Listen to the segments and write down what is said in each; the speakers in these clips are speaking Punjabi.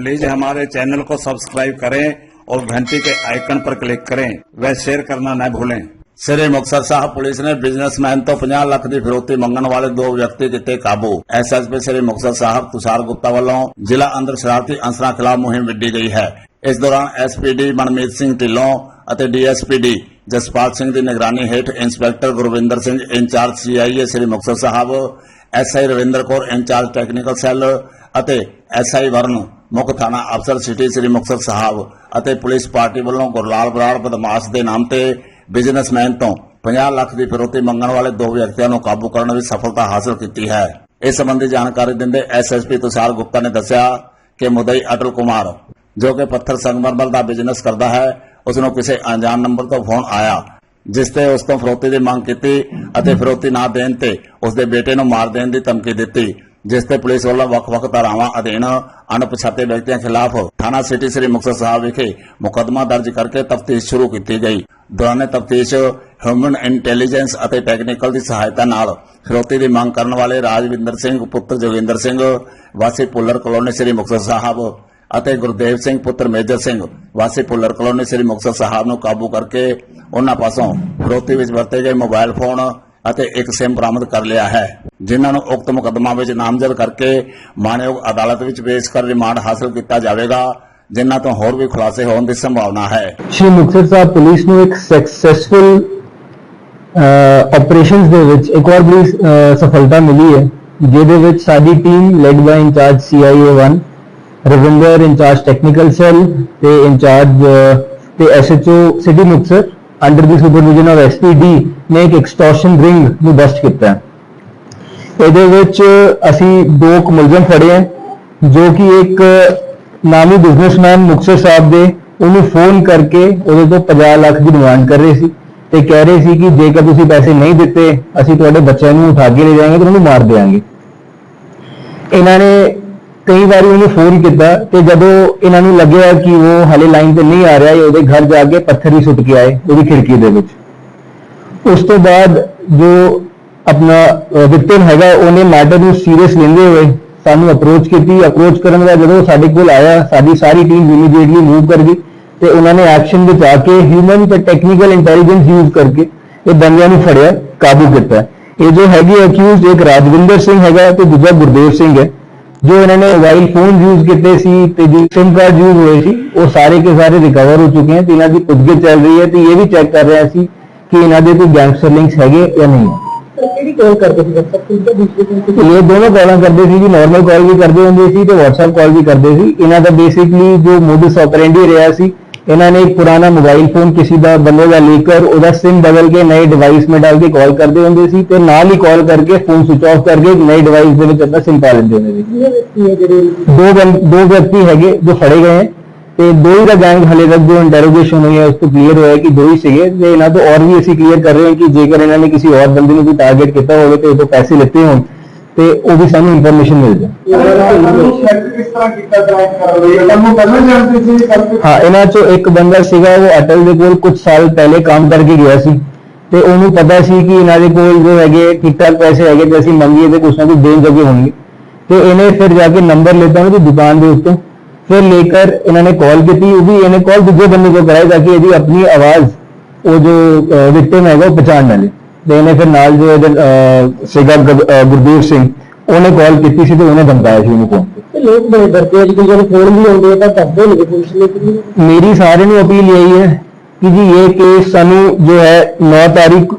प्लीज हमारे चैनल को सब्सक्राइब करें और घंटी के आइकन पर क्लिक करें व शेयर करना न भूलें ਸ੍ਰੀ ਮੁਕਤਸਰ ਸਾਹਿਬ ਪੁਲਿਸ ਨੇ ਬਿਜ਼ਨਸਮੈਨ ਤੋਂ 50 ਲੱਖ ਦੀ ਫਿਰੌਤੀ ਮੰਗਣ ਵਾਲੇ ਦੋ ਵਿਅਕਤੀ ਕੀਤੇ ਕਾਬੂ ਐਸਐਸਪੀ ਸ੍ਰੀ ਮੁਕਤਸਰ ਸਾਹਿਬ ਤੁਸ਼ਾਰ ਗੁਪਤਾ ਵੱਲੋਂ ਜ਼ਿਲ੍ਹਾ ਅੰਦਰ ਸ਼ਰਾਰਤੀ ਅਨਸਰਾਂ ਖਿਲਾਫ ਮੁਹਿੰਮ ਵਿੱਢੀ ਗਈ ਹੈ ਇਸ ਦੌਰਾਨ ਐਸਪੀਡੀ ਮਨਮੀਤ ਸਿੰਘ ਢਿੱਲੋਂ ਅਤੇ ਡੀਐਸਪੀਡੀ ਜਸਪਾਲ ਸਿੰਘ ਦੀ ਨਿਗਰਾਨੀ ਹੇਠ inspector Gurvinder Singh incharge CIA Sri Muktsar Sahib SI Ravinder Kaur incharge technical cell ਅਤੇ ਐਸਆਈ ਵਰਨ ਮੁੱਖ ਥਾਣਾ ਅਫਸਰ ਸਿਟੀ ਸ੍ਰੀ ਮੁਕਤਸਰ ਸਾਹਿਬ ਅਤੇ ਪੁਲਿਸ ਪਾਰਟੀ ਵੱਲੋਂ ਗੁਰਲਾਲ ਬਰਾੜ ਬਦਮਾਸ਼ ਦੇ ਨਾਮ ਤੇ ਬਿਜ਼ਨਸਮੈਨ ਤੋਂ 50 ਲੱਖ ਦੀ ਫਿਰੌਤੀ ਮੰਗਣ ਵਾਲੇ ਦੋ ਵਿਅਕਤੀਆਂ ਨੂੰ ਕਾਬੂ ਕਰਨ ਵਿੱਚ ਸਫਲਤਾ ਹਾਸਲ ਕੀਤੀ ਹੈ। ਇਸ ਸੰਬੰਧੀ ਜਾਣਕਾਰੀ ਦਿੰਦੇ ਐਸਐਸਪੀ ਤੁਸ਼ਾਰ ਗੁਪਤਾ ਨੇ ਦੱਸਿਆ ਕਿ ਮੁਦਈ ਅਟਲ ਕੁਮਾਰ, ਜੋ ਕਿ ਪੱਥਰ ਸੰਗਮਰਮਰ ਦਾ ਬਿਜ਼ਨਸ ਕਰਦਾ ਹੈ ਉਸ ਨੂੰ ਕਿਸੇ ਅਣਜਾਣ ਨੰਬਰ ਤੋਂ ਫੋਨ ਆਇਆ, ਜਿਸ ਤੇ ਉਸ ਤੋਂ ਫਿਰੌਤੀ ਦੀ ਮੰਗ ਕੀਤੀ ਅਤੇ ਫਿਰੌਤੀ ਨਾ ਦੇਣ ਤੇ ਉਸ ਦੇ ਬੇਟੇ ਨੂੰ ਮਾਰ ਦੇਣ ਦੀ ਧਮਕੀ ਦਿੱਤੀ। ਜਿਸ ਤੇ ਪੁਲਿਸ ਵੱਲੋਂ ਵੱਖ-ਵੱਖ ਧਾਰਾਵਾਂ ਅਧੀਨ ਅਣਪਛਾਤੇ ਵਿਅਕਤੀਆਂ ਖਿਲਾਫ ਥਾਣਾ ਸਿਟੀ ਸ੍ਰੀ ਮੁਕਤਸਰ ਸਾਹਿਬ ਵਿਖੇ ਮੁਕੱਦਮਾ ਦਰਜ ਕਰਕੇ ਤਫਤੀਸ਼ ਸ਼ੁਰੂ ਕੀਤੀ ਗਈ। ਦੌਰਾਨੇ ਤਫਤੀਸ਼ ਹਿਊਮਨ ਇੰਟੈਲੀਜੈਂਸ ਅਤੇ ਟੈਕਨੀਕਲ ਦੀ ਸਹਾਇਤਾ ਨਾਲ ਫਿਰੌਤੀ ਦੀ ਮੰਗ ਕਰਨ ਵਾਲੇ ਰਾਜਵਿੰਦਰ ਸਿੰਘ, ਪੁੱਤਰ ਜੋਗਿੰਦਰ ਸਿੰਘ, ਵਾਸੀ ਪੁੱਲਰ ਕਲੋਨੀ ਸ੍ਰੀ ਮੁਕਤਸਰ ਸਾਹਿਬ ਅਤੇ ਗੁਰਦੇਵ ਸਿੰਘ, ਪੁੱਤਰ ਮੇਜਰ ਸਿੰਘ, ਵਾਸੀ ਪੁੱਲਰ ਕਲੋਨੀ ਸ੍ਰੀ ਮੁਕਤਸਰ ਸਾਹਿਬ ਨੂੰ ਕਾਬੂ ਕਰਕੇ ਉਹਨਾਂ ਪਾਸੋਂ ਫਿਰੋਤੀ ਵਿੱਚ ਵਰਤੇ ਗਏ ਮੋਬਾਈਲ ਫੋਨ ਅਤੇ ਇੱਕ ਸਿਮ ਬਰਾਮਦ ਕਰ ਲਿਆ ਹੈ, ਜਿਨ੍ਹਾਂ ਨੂੰ ਉਕਤ ਮੁਕੱਦਮਾ ਵਿੱਚ ਨਾਮਜ਼ਦ ਕਰਕੇ ਮਾਨਯੋਗ ਅਦਾਲਤ ਵਿੱਚ ਪੇਸ਼ ਕਰ ਰਿਮਾਂਡ ਹਾਸਲ ਕੀਤਾ ਜਾਵੇਗਾ, ਜਿਨ੍ਹਾਂ ਤੋਂ ਹੋਰ ਵੀ ਖੁਲਾਸੇ ਹੋਣ ਦੀ ਸੰਭਾਵਨਾ ਹੈ। ਸ਼੍ਰੀ ਮੁਕਤਸਰ ਸਾਹਿਬ ਪੁਲਿਸ ਨੂੰ ਇੱਕ ਸਕਸੈਸਫੁਲ ਆਪਰੇਸ਼ਨਸ ਦੇ ਵਿੱਚ ਇੱਕ ਹੋਰ ਬੜੀ ਸਫਲਤਾ ਮਿਲੀ ਹੈ, ਜਿਹਦੇ ਵਿੱਚ ਸਾਡੀ team led by incharge CIA 1 Ravinder, incharge technical cell ਤੇ ਇੰਚਾਰਜ ਤੇ SHO city Muktsar under the supervision of SPD ਨੇ ਇੱਕ ਐਕਸਟੋਰਸ਼ਨ ਰਿੰਗ ਨੂੰ ਬਸਟ ਕੀਤਾ ਇਹਦੇ ਵਿੱਚ ਅਸੀਂ ਦੋ ਮੁਲਜ਼ਮ ਫੜੇ ਹੈ, ਜੋ ਕਿ ਇੱਕ ਨਾਮੀ ਬਿਜ਼ਨਸਮੈਨ ਮੁਕਤਸਰ ਸਾਹਿਬ ਦੇ, ਉਹਨੂੰ ਫੋਨ ਕਰਕੇ ਉਹਦੇ ਤੋਂ 50 ਲੱਖ ਦੀ ਡਿਮਾਂਡ ਕਰ ਰਹੇ ਸੀ ਤੇ ਕਹਿ ਰਹੇ ਸੀ ਕਿ ਜੇਕਰ ਤੁਸੀਂ ਪੈਸੇ ਨਹੀਂ ਦਿੱਤੇ, ਅਸੀਂ ਤੁਹਾਡੇ ਬੱਚਿਆਂ ਨੂੰ ਉਠਾ ਕੇ ਲੈ ਜਾਵਾਂਗੇ ਤੇ ਉਹਨੂੰ ਮਾਰ ਦੇਵਾਂਗੇ। ਇਹਨਾਂ ਨੇ ਕਈ ਵਾਰੀ ਉਹਨੂੰ ਫੋਨ ਕੀਤਾ ਤੇ ਜਦੋਂ ਇਹਨਾਂ ਨੂੰ ਲੱਗਿਆ ਕਿ ਉਹ ਹਾਲੇ ਲਾਈਨ ਤੇ ਨਹੀਂ ਆ ਰਿਹਾ ਇਹ ਉਹਦੇ ਘਰ ਜਾ ਕੇ ਪੱਥਰ ਹੀ ਸੁੱਟ ਕੇ ਆਏ ਉਹਦੀ ਖਿੜਕੀ ਦੇ ਵਿੱਚ। ਉਸ ਤੋਂ ਬਾਅਦ ਜੋ ਆਪਣਾ ਵਿਕਟਿਮ ਹੈਗਾ, ਉਹਨੇ ਮੈਟਰ ਨੂੰ ਸੀਰੀਅਸ ਲੈਂਦੇ ਹੋਏ ਸਾਨੂੰ ਅਪਰੋਚ ਕੀਤੀ। ਅਪਰੋਚ ਕਰਨ ਦਾ ਜਦੋਂ ਸਾਡੇ ਕੋਲ ਆਇਆ, ਸਾਡੀ ਸਾਰੀ ਟੀਮ ਇਮੀਡੀਏਟਲੀ ਮੂਵ ਕਰ ਗਈ ਤੇ ਉਹਨਾਂ ਨੇ ਐਕਸ਼ਨ ਵਿੱਚ ਆ ਕੇ ਹਿਊਮਨ ਤੇ ਟੈਕਨੀਕਲ ਇੰਟੈਲੀਜੈਂਸ ਯੂਜ਼ ਕਰਕੇ ਇਹ ਬੰਦਿਆਂ ਨੂੰ ਫੜਿਆ, ਕਾਬੂ ਕੀਤਾ। ਇਹ ਜੋ ਹੈਗੀ ਅਕਿਊਜ਼ਡ ਇੱਕ ਰਾਜਵਿੰਦਰ ਸਿੰਘ ਹੈਗਾ ਤੇ ਦੂਜਾ ਗੁਰਦੇਵ ਸਿੰਘ ਹੈ। ਜੋ ਇਹਨਾਂ ਨੇ ਮੋਬਾਈਲ ਫੋਨ ਯੂਜ਼ ਕੀਤੇ ਸੀ ਤੇ ਜੋ ਸਿਮ ਕਾਰਡ ਯੂਜ਼ ਹੋਏ ਸੀ ਉਹ ਸਾਰੇ ਕੇ ਸਾਰੇ ਰਿਕਵਰ ਹੋ ਚੁੱਕੇ ਹਨ ਤੇ ਇਹਨਾਂ ਦੀ ਪੁੱਛਗਿੱਛ ਚੱਲ ਰਹੀ ਹੈ ਤੇ ਇਹ ਵੀ ਚੈੱਕ ਕਰ ਰਿਹਾ ਸੀ ਕਿ ਇਹਨਾਂ ਦੇ ਕੋਈ ਗੈਂਗਸਟਰ ਲਿੰਕਸ ਹੈਗੇ ਜਾਂ ਨਹੀਂ। ਕਿਹੜੀ ਕਾਲ ਕਰਦੇ ਸੀ ਸਭ ਤੋਂ ਦੂਸਰੇ ਦਿਨ ਇਹ ਦੋਨੋਂ ਕਾਲਾਂ ਕਰਦੇ ਸੀ ਜੀ ਨਾਰਮਲ ਕਾਲ ਵੀ ਕਰਦੇ ਹੁੰਦੇ ਸੀ ਤੇ WhatsApp ਕਾਲ ਵੀ ਕਰਦੇ ਸੀ। ਇਹਨਾਂ ਦਾ ਬੇਸਿਕਲੀ ਜੋ ਮੋਡਸ ਆਪਰੈਂਡੀ ਰਿਹਾ ਸੀ ਇਹਨਾਂ ਨੇ ਇੱਕ ਪੁਰਾਣਾ ਮੋਬਾਈਲ ਫੋਨ ਕਿਸੇ ਦਾ ਬੰਦੇ ਦਾ ਲੇਕਰ ਉਹਦਾ ਸਿਮ ਬਦਲ ਕੇ ਨਏ ਡਿਵਾਈਸ में डाल के ਕਾਲ ਕਰਦੇ ਹੁੰਦੇ ਸੀ ਤੇ ਨਾਲ ਹੀ ਕਾਲ ਕਰਕੇ ਫੋਨ ਸਵਿਚ ਆਫ ਕਰਕੇ ਇੱਕ ਨਏ ਡਿਵਾਈਸ ਦੇ ਵਿੱਚ ਆਪਣਾ ਸਿਮ ਪਾ ਲੈਂਦੇ ਹੁੰਦੇ ਸੀ ਇਹ ਵਿਅਕਤੀ ਹੈ ਜਿਹੜੇ ਦੋ ਬੰ- ਦੋ ਵਿਅਕਤੀ ਹੈਗੇ ਜੋ ਫੜੇ ਗਏ ਹੈ ਤੇ ਦੋ ਹੀ ਦਾ ਗੈਂਗ ਹਲੇ ਤੱਕ ਜੋ ਇੰਟਰੋਗੇਸ਼ਨ ਹੋਈ ਹੈ ਉਸ ਤੋਂ ਕਲੀਅਰ ਹੋਇਆ ਕਿ ਦੋ ਹੀ ਸੀਗੇ ਤੇ ਇਹਨਾਂ ਤੋਂ ਔਰ ਵੀ ਅਸੀਂ ਕਲੀਅਰ ਕਰ ਰਹੇ ਹਾਂ ਕਿ ਜੇਕਰ ਇਹਨਾਂ ਨੇ ਕਿਸੇ ਹੋਰ ਬੰਦੇ ਨੂੰ ਵੀ ਟਾਰਗੇਟ ਕੀਤਾ ਹੋਵੇ ਤੇ ਉਹ ਤੋਂ ਪੈਸੇ ਲਿੱਤੇ ਹੋਣ ਤੇ ਉਹ ਵੀ ਸਾਨੂੰ ਇਨਫੋਰਮੇਸ਼ਨ ਮਿਲ ਜਾ ਹਾਂ ਇਹਨਾਂ ਚੋਂ ਇੱਕ ਬੰਦਾ ਸੀਗਾ ਉਹ ਅਟਲ ਦੇ ਕੋਲ ਕੁਝ ਸਾਲ ਪਹਿਲੇ ਕੰਮ ਕਰਕੇ ਗਿਆ ਸੀ। ਤੇ ਉਹਨੂੰ ਪਤਾ ਸੀ ਕਿ ਇਹਨਾਂ ਦੇ ਕੋਲ ਜੋ ਹੈਗੇ ਠੀਕ ਪੈਸੇ ਹੈਗੇ ਤੇ ਅਸੀਂ ਮੰਗੀਏ ਤੇ ਕੁਛ ਨਾ ਕੁਛ ਦੇਣ ਜੋਗੇ ਹੋਣਗੇ। ਤੇ ਇਹਨੇ ਫਿਰ ਜਾ ਕੇ ਨੰਬਰ ਲੈਤਾ ਉਹਦੀ ਦੁਕਾਨ ਦੇ ਉੱਤੇ। ਫਿਰ ਲੈ ਕੇ ਇਹਨਾਂ ਨੇ ਕਾਲ ਕੀਤੀ ਉਹ ਵੀ ਇਹਨੇ ਕਾਲ ਦੂਜੇ ਬੰਦੇ ਕੋਲ ਕਰਾਈ ਤਾਂ ਕਿ ਇਹਦੀ ਆਪਣੀ ਆਵਾਜ਼ ਉਹ ਜੋ ਵਿਕਟਿਮ ਹੈਗਾ ਉਹ ਪਛਾਣ ਲੈ। ਤੇ ਇਹਨੇ ਫਿਰ ਨਾਲ ਜੋ ਇਹਦੇ ਸੀਗਾ ਗੁਰਦੀਪ ਸਿੰਘ ਉਹਨੇ ਕਾਲ ਕੀਤੀ ਸੀ ਤੇ ਉਹਨੇ ਧਮਕਾਇਆ ਸੀ ਉਹਨੂੰ ਲੋਕ ਬੜੇ ਡਰਦੇ ਅੱਜ ਜਦੋਂ ਫੋਨ ਵੀ ਆਉਂਦੇ ਤਾਂ ਡਰਦੇ ਨੇ ਪੁਲਿਸ ਨੇ ਮੇਰੀ ਸਾਰਿਆਂ ਨੂੰ ਅਪੀਲ ਇਹੀ ਹੈ ਕਿ ਜੀ ਇਹ ਕੇਸ ਸਾਨੂੰ ਜੋ ਹੈ 9 ਤਾਰੀਖ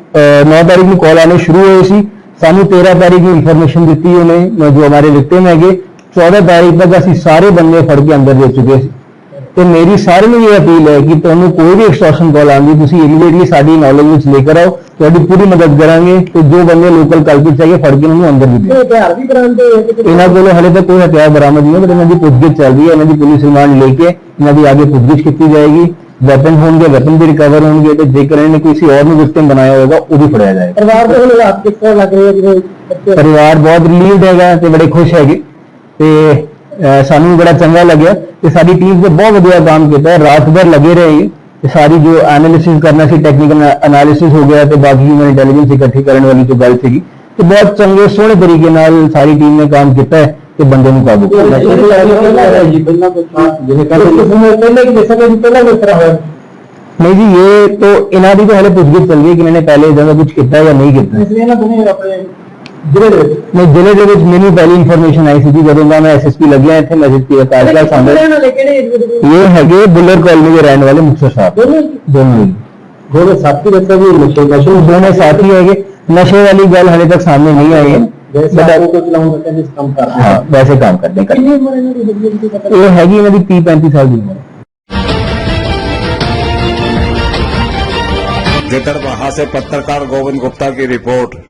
9 ਤਾਰੀਖ ਨੂੰ ਕਾਲ ਆਨੇ ਸ਼ੁਰੂ ਹੋਏ ਸੀ। ਸਾਨੂੰ 13 ਤਾਰੀਖ ਨੂੰ ਇਨਫੋਰਮੇਸ਼ਨ ਦਿੱਤੀ ਉਹਨੇ ਜੋ ਹਮਾਰੇ ਵਿਕਟਿਮ ਹੈਗੇ। 14 ਤਾਰੀਖ ਤੱਕ ਅਸੀਂ ਸਾਰੇ ਬੰਦੇ ਫੜ ਕੇ ਅੰਦਰ ਦੇ ਚੁੱਕੇ ਸੀ। ਤੇ ਮੇਰੀ ਸਾਰਿਆਂ ਨੂੰ ਇਹ ਅਪੀਲ ਹੈ ਕਿ ਤੁਹਾਨੂੰ ਕੋਈ ਵੀ ਐਕਸਟੋਰਸ਼ਨ ਕਾਲ ਆਉਂਦੀ ਤੁਸੀਂ ਇਮੀਡੀਏਟਲੀ ਸਾਡੀ ਨੌਲੇਜ ਵਿੱਚ ਲੈ ਕੇ ਆਓ ਤੁਹਾਡੀ ਪੂਰੀ ਮਦਦ ਕਰਾਂਗੇ ਤੇ ਜੋ ਬੰਦੇ ਲੋਕਲ ਕਲਪਿਤ ਹੈਗੇ ਫੜ ਕੇ ਉਹਨਾਂ ਅੰਦਰ ਵੀ ਇਹ ਹਥਿਆਰ ਵੀ ਕਿਤੇ? ਇਹਨਾਂ ਕੋਲੋਂ ਹਲੇ ਤੱਕ ਕੋਈ ਹਥਿਆਰ ਬਰਾਮਦ ਨਹੀਂ ਹੈ ਪਰ ਇਹਨਾਂ ਦੀ ਪੁੱਛਗਿੱਛ ਚੱਲ ਰਹੀ ਹੈ ਇਹਨਾਂ ਦੀ ਪੁਲਿਸ ਰਿਮਾਂਡ ਲੈ ਕੇ ਇਹਨਾਂ ਦੀ ਆਗੇ ਪੁੱਛਗਿੱਛ ਕੀਤੀ ਜਾਏਗੀ। ਵੈਪਨ ਹੋਣਗੇ ਵੈਪਨ ਵੀ ਰਿਕਵਰ ਹੋਣਗੇ ਤੇ ਜੇਕਰ ਇਹਨੇ ਕਿਸੇ ਹੋਰ ਨੂੰ ਵਿਕਟਿਮ ਬਣਾਇਆ ਹੋਵੇਗਾ ਉਹ ਵੀ ਫੜਿਆ ਜਾਏਗਾ। ਪਰਿਵਾਰ ਦੇ ਹਾਲਾਤ ਕਿਸ ਤਰ੍ਹਾਂ ਲੱਗ ਰਹੇ ਆ ਜਿਵੇਂ ਪਰਿਵਾਰ ਬਹੁਤ ਰਿਲੀਵਡ ਹੈਗਾ ਤੇ ਬੜੇ ਖੁਸ਼ ਹੈਗੇ ਤੇ ਸਾਨੂੰ ਵੀ ਬੜਾ ਚੰਗਾ ਲੱਗਿਆ ਤੇ ਸਾਡੀ ਟੀਮ ਨੇ ਬਹੁਤ ਵਧੀਆ ਕੰਮ ਕੀਤਾ ਹੈ। ਰਾਤ ਭਰ ਲੱਗੇ ਰਹੇ ਤੇ ਸਾਰੀ ਜੋ ਐਨਾਲਿਸਿਸ ਕਰਨਾ ਸੀ ਟੈਕਨੀਕਲ ਐਨਾਲਿਸਿਸ ਹੋ ਗਿਆ ਤੇ ਬਾਕੀ ਹਿਊਮਨ ਇੰਟੈਲੀਜੈਂਸ ਇਕੱਠੀ ਕਰਨ ਵਾਲੀ ਜੋ ਗੱਲ ਸੀਗੀ ਤੇ ਬਹੁਤ ਚੰਗੇ ਸੋਹਣੇ ਤਰੀਕੇ ਨਾਲ ਸਾਰੀ ਟੀਮ ਨੇ ਕੰਮ ਕੀਤਾ ਹੈ ਤੇ ਬੰਦੇ ਨੂੰ ਕਾਬੂ ਕਰ ਲਿਆ ਜਿਵੇਂ ਕਹਿੰਦੇ ਸਮੇਂ ਪਹਿਲੇ ਕਿ ਸਮੇਂ ਪਹਿਲਾਂ ਕਿਸ ਤਰ੍ਹਾਂ ਹੋਇਆ ਨਹੀਂ ਜੀ ਇਹ तो ਇਹਨਾਂ ਦੀ ਤਾਂ ਹਲੇ ਪੁੱਛਗਿੱਛ ਚੱਲ ਰਹੀ ਹੈ ਕਿ ਮੈंने ਪਹਿਲੇ ਇਦਾਂ ਦਾ ਕੁਝ ਕੀਤਾ ਜਾਂ ਨਹੀਂ ਕੀਤਾ ਇਸ ਲਈ ਨਾ ਤੁਸੀਂ ਆਪਣੇ ਜ਼ਿਲ੍ਹੇ ਦੇ ਵਿੱਚ ਮੈਂ ਜ਼ਿਲ੍ਹੇ ਦੇ ਵਿੱਚ ਮੈਨੂੰ ਪਹਿਲੀ ਇਨਫੋਰਮੇਸ਼ਨ ਆਈ ਸੀ ਜੀ ਜਦੋਂ ਦਾ ਮੈਂ ਐਸਐਸਪੀ ਲੱਗਿਆ ਇੱਥੇ ਮੈਸੇਜ ਕੀਤਾ ਕਾਜਲਾ ਸਾਹਮਣੇ ਇਹ ਹੈਗੇ ਬੁੱਲਰ ਕਾਲੋਨੀ ਦੇ ਰਹਿਣ ਵਾਲੇ ਮੁਕਤਸਰ ਸਾਹਿਬ ਦੋਨੋਂ ਹੀ ਦੋਵੇਂ ਸਾਥੀ ਦੱਸਿਆ ਵੀ ਨਸ਼ੇ ਨਸ਼ੇ ਦੋਨੇ ਸਾਥੀ ਹੈਗੇ ਨਸ਼ੇ ਵਾਲੀ ਗੱਲ ਹਲੇ ਤੱਕ ਸਾਹਮਣੇ ਨਹੀਂ ਆਈ ਹੈ जैसे But- आपको को चलाऊंगा कैसे काम कर रहे ਹਾਂ हैं ਵੈਸੇ ਕੰਮ ਕਰਦੇ ਕਰ कितनी उम्र है इनकी जल्दी जल्दी पता ਇਹ ਹੈਗੀ ਇਹਨਾਂ ਦੀ 30 35 ਸਾਲ ਦੀ ਉਮਰ गिदड़बाहा से पत्रकार गोविंद गुप्ता की रिपोर्ट